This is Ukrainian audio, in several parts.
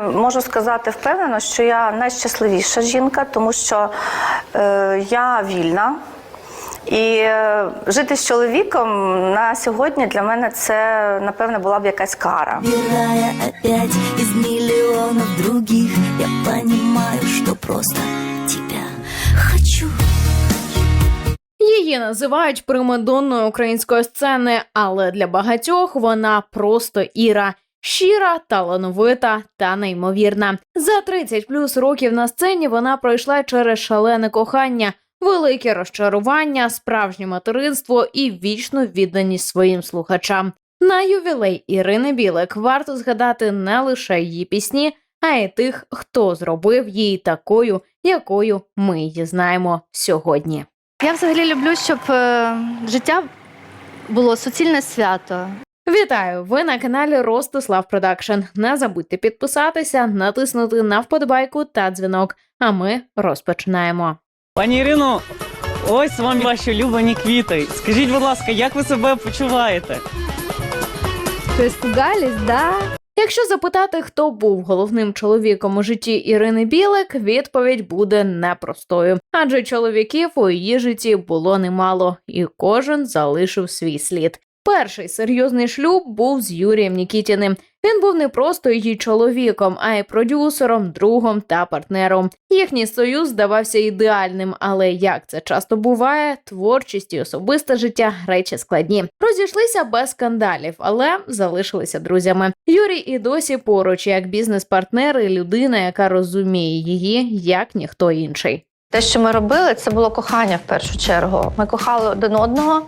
Можу сказати впевнено, що я найщасливіша жінка, тому що е, я вільна. І е, жити з чоловіком на сьогодні для мене це напевне була б якась кара. Выбирая опять из миллионов других Я понимаю, что просто тебя хочу Її називають примадонною української сцени, але для багатьох вона просто Іра. Щира, талановита та неймовірна. За 30 плюс років на сцені вона пройшла через шалене кохання, велике розчарування, справжнє материнство і вічну відданість своїм слухачам. На ювілей Ірини Білик варто згадати не лише її пісні, а й тих, хто зробив її такою, якою ми її знаємо сьогодні. Я взагалі люблю, щоб е, життя було суцільне свято. Вітаю! Ви на каналі Ростислав Продакшн. Не забудьте підписатися, натиснути на вподобайку та дзвінок. А ми розпочинаємо. Пані Ірино, ось вам ваші улюблені квіти. Скажіть, будь ласка, як ви себе почуваєте? Испугались, да? Якщо запитати, хто був головним чоловіком у житті Ірини Білик, відповідь буде непростою, адже чоловіків у її житті було немало, і кожен залишив свій слід. Перший серйозний шлюб був з Юрієм Нікітіним. Він був не просто її чоловіком, а й продюсером, другом та партнером. Їхній союз здавався ідеальним, але як це часто буває, творчість і особисте життя речі складні. Розійшлися без скандалів, але залишилися друзями. Юрій і досі поруч як бізнес-партнер і людина, яка розуміє її як ніхто інший. Те, що ми робили, це було кохання в першу чергу. Ми кохали один одного,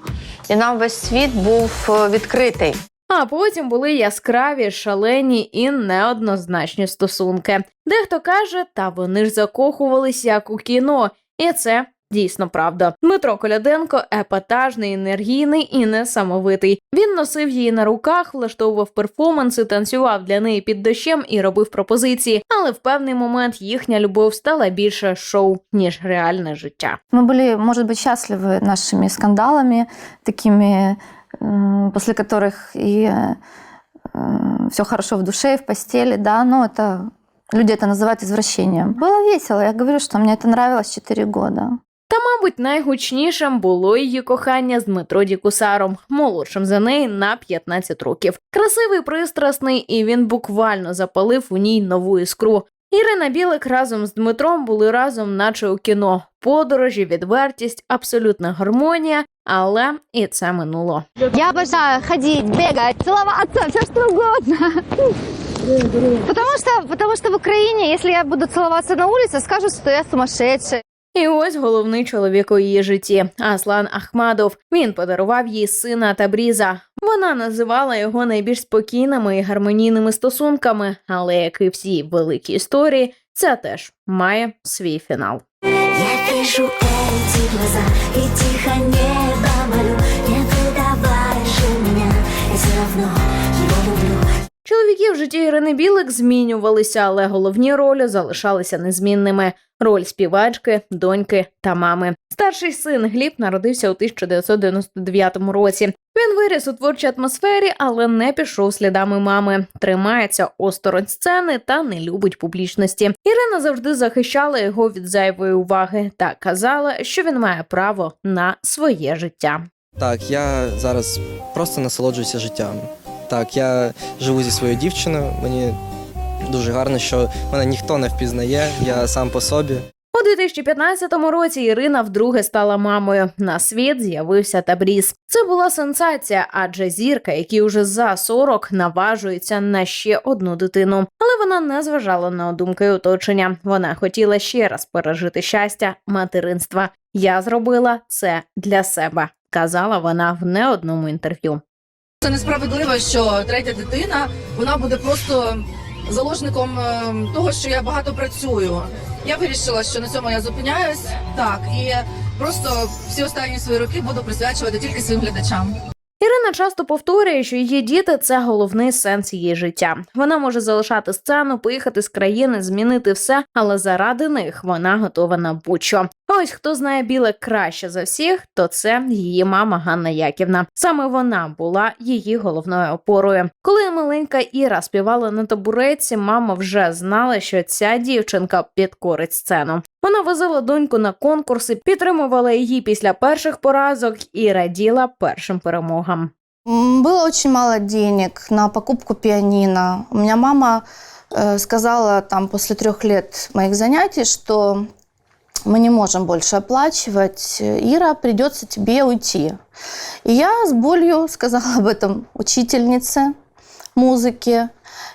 і нам весь світ був е, відкритий. А потім були яскраві, шалені і неоднозначні стосунки. Дехто каже, та вони ж закохувались як у кіно, і це Дійсно правда. Дмитро Коляденко епатажний, енергійний і несамовитий. Він носив її на руках, влаштовував перформанси, танцював для неї під дощем і робив пропозиції. Але в певний момент їхня любов стала більше шоу ніж реальне життя. Мы были, может быть, счастливы нашими скандалами, такими, э, после которых и все хорошо в душе и в постели, да, но это люди это называют извращением. Было весело, я говорю, что мне это нравилось 4 года. Та, мабуть, найгучнішим було її кохання з Дмитро Дікусаром, молодшим за неї на 15 років. Красивий, пристрасний, і він буквально запалив у ній нову іскру. Ірина Білик разом з Дмитром були разом, наче у кіно. Подорожі, відвертість, абсолютна гармонія, але і це минуло. Я обожаю ходить, бегать, целоваться, все что угодно. Потому что, потому что в Украине, если я буду целоваться на улице, скажут, что я сумасшедшая. І ось головний чоловік у її житті Аслан Ахмадов. Він подарував їй сина Табріза. Вона називала його найбільш спокійними і гармонійними стосунками, але як і всі великі історії, це теж має свій фінал. Я вижу эти глаза и тихо небо молю Не выдавай же меня, я все равно люблю Чоловіки в житті Ірини Білик змінювалися, але головні ролі залишалися незмінними: роль співачки, доньки та мами. Старший син Гліб народився у 1999 році. Він виріс у творчій атмосфері, але не пішов слідами мами. Тримається осторонь сцени та не любить публічності. Ірина завжди захищала його від зайвої уваги та казала, що він має право на своє життя. Так, я зараз просто насолоджуюся життям. Так, я живу зі своєю дівчиною. Мені дуже гарно, що мене ніхто не впізнає, я сам по собі. У 2015 році Ірина вдруге стала мамою. На світ з'явився Табріз. Це була сенсація, адже зірка, який уже за 40 наважується на ще одну дитину. Але вона не зважала на думки оточення. Вона хотіла ще раз пережити щастя материнства. Я зробила це для себе, казала вона в не одному інтерв'ю. Це несправедливо, що третя дитина вона буде просто заложником е, того, що я багато працюю. Я вирішила, що на цьому я зупиняюсь. Так і просто всі останні свої роки буду присвячувати тільки своїм глядачам. Ірина часто повторює, що її діти це головний сенс її життя. Вона може залишати сцену, поїхати з країни, змінити все, але заради них вона готова на будь-що. Ось хто знає біле краще за всіх, то це її мама Ганна Яківна. Саме вона була її головною опорою. Коли маленька Іра співала на табуреці, мама вже знала, що ця дівчинка підкорить сцену. Вона возила доньку на конкурси, підтримувала її після перших поразок і раділа першим перемогам. М, Было очень мало денег на покупку пианино. У меня мама э, сказала там после трех лет моих занятий, что мы не можем больше оплачивать. Ира, придется тебе уйти. И я с болью сказала об этом учительнице музыки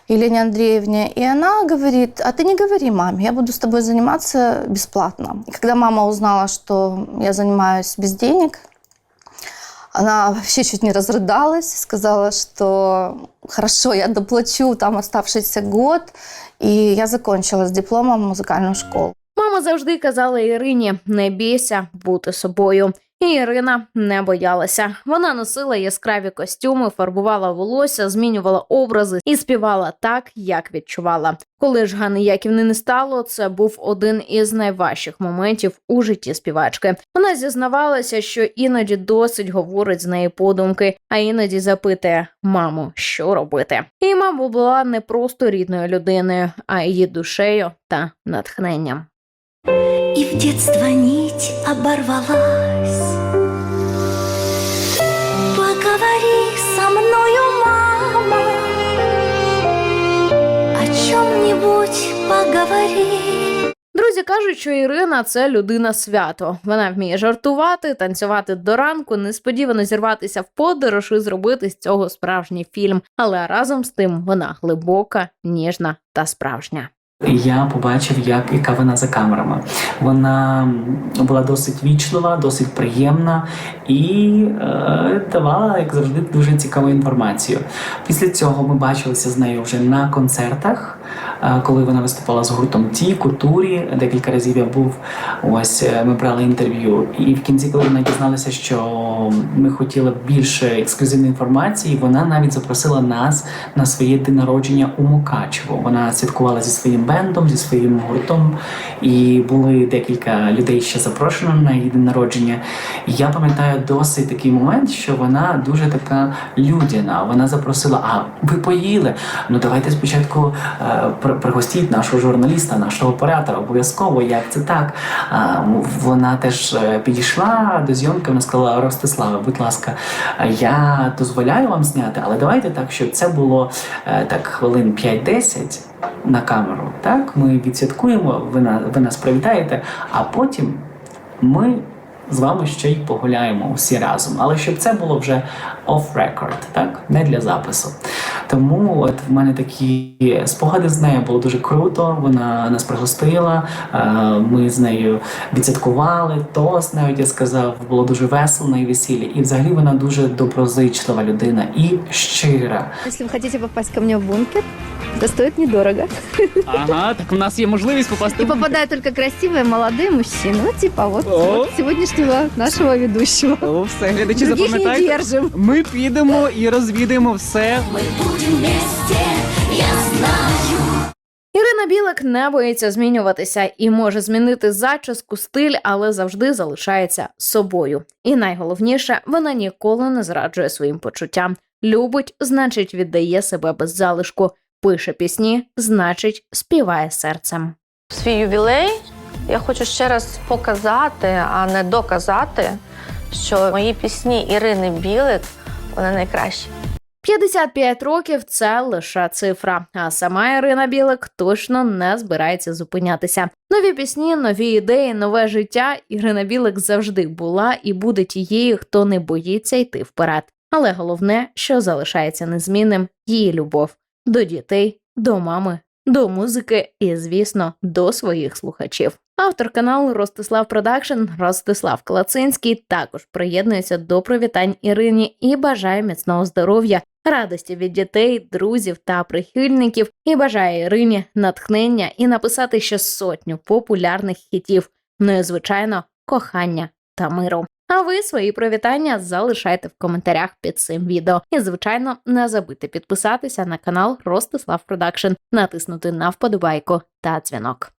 Елене Андреевне. И она говорит, а ты не говори маме, я буду с тобой заниматься бесплатно. И когда мама узнала, что я занимаюсь без денег, она вообще чуть не разрыдалась, сказала, что хорошо, я доплачу там оставшийся год. И я закончила с дипломом музыкальную школу. Мама завжди казала Ірині: не бійся бути собою. І Ірина не боялася. Вона носила яскраві костюми, фарбувала волосся, змінювала образи і співала так, як відчувала. Коли ж Ганни Яківни не стало, це був один із найважчих моментів у житті співачки. Вона зізнавалася, що іноді досить говорить з неї подумки, а іноді запитує маму, що робити. І мама була не просто рідною людиною, а її душею та натхненням. И в детство нить оборвалась Поговори со мною, мама О чем-нибудь поговори Друзі кажуть, що Ірина це людина свято. Вона вміє жартувати, танцювати до ранку, несподівано зірватися в подорож і зробити з цього справжній фільм. Але разом з тим вона глибока, ніжна та справжня. Я побачив, як яка вона за камерами. Вона була досить вічлива, досить приємна і е, давала, як завжди, дуже цікаву інформацію. Після цього ми бачилися з нею вже на концертах, коли вона виступала з гуртом Ті, Культурі. Декілька разів я був. Ось е, ми брали інтерв'ю. І в кінці, коли вона дізналася, що ми хотіли більше ексклюзивної інформації, вона навіть запросила нас на своє день народження у Мукачево. Вона святкувала зі своїм бендом, зі своїм гуртом, і були декілька людей ще запрошено на її день народження. Я пам'ятаю досить такий момент, що вона дуже така людяна. Вона запросила: А ви поїли? Ну давайте спочатку е, пригостіть нашого журналіста, нашого оператора. Обов'язково, як це так. А, вона теж е, підійшла до зйомки. Вона сказала: Ростиславе, будь ласка, е, я дозволяю вам зняти, але давайте так, щоб це було е, так хвилин 5-10 на камеру. Так, ми відсвяткуємо, ви, на, ви нас привітаєте, а потім ми з вами ще й погуляємо всі разом. Але щоб це було вже off record, так, не для запису. Тому от в мене такі спогади з нею було дуже круто. Вона нас пригостила. е, Ми з нею відсвяткували. Тост навіть я сказав, було дуже весело на її весіллі. І взагалі вона дуже доброзичлива людина і щира. Если вы хотите попасть ко мне в бункер, это стоит недорого. Ага, так у нас є можливість попасти. И в- попадают только красивые молодые мужчины. Ну, типа вот, О. вот сегодняшнего нашего ведущего. О, все, глядачі, Других не запам'ятайте. держим. Ми підемо і розвідаємо все. Будем вместе, я знаю Ірина Білик не боїться змінюватися і може змінити зачіску, стиль, але завжди залишається собою. І найголовніше, вона ніколи не зраджує своїм почуттям. Любить, значить, віддає себе без залишку. Пише пісні, значить, співає серцем. свій ювілей я хочу ще раз показати, а не доказати, що мої пісні Ірини Білик вони найкращі. 55 років це лише цифра. А сама Ірина Білик точно не збирається зупинятися. Нові пісні, нові ідеї, нове життя. Ірина Білик завжди була і буде тією, хто не боїться йти вперед. Але головне, що залишається незмінним її любов до дітей, до мами, до музики і, звісно, до своїх слухачів. Автор каналу Ростислав Продакшн Ростислав Клацинський також приєднується до привітань Ірині і бажає міцного здоров'я, радості від дітей, друзів та прихильників, і бажає Ірині натхнення і написати ще сотню популярних хітів. Ну і звичайно, кохання та миру. А ви свої привітання залишайте в коментарях під цим відео. І, звичайно, не забудьте підписатися на канал Ростислав Продакшн, натиснути на вподобайку та дзвінок.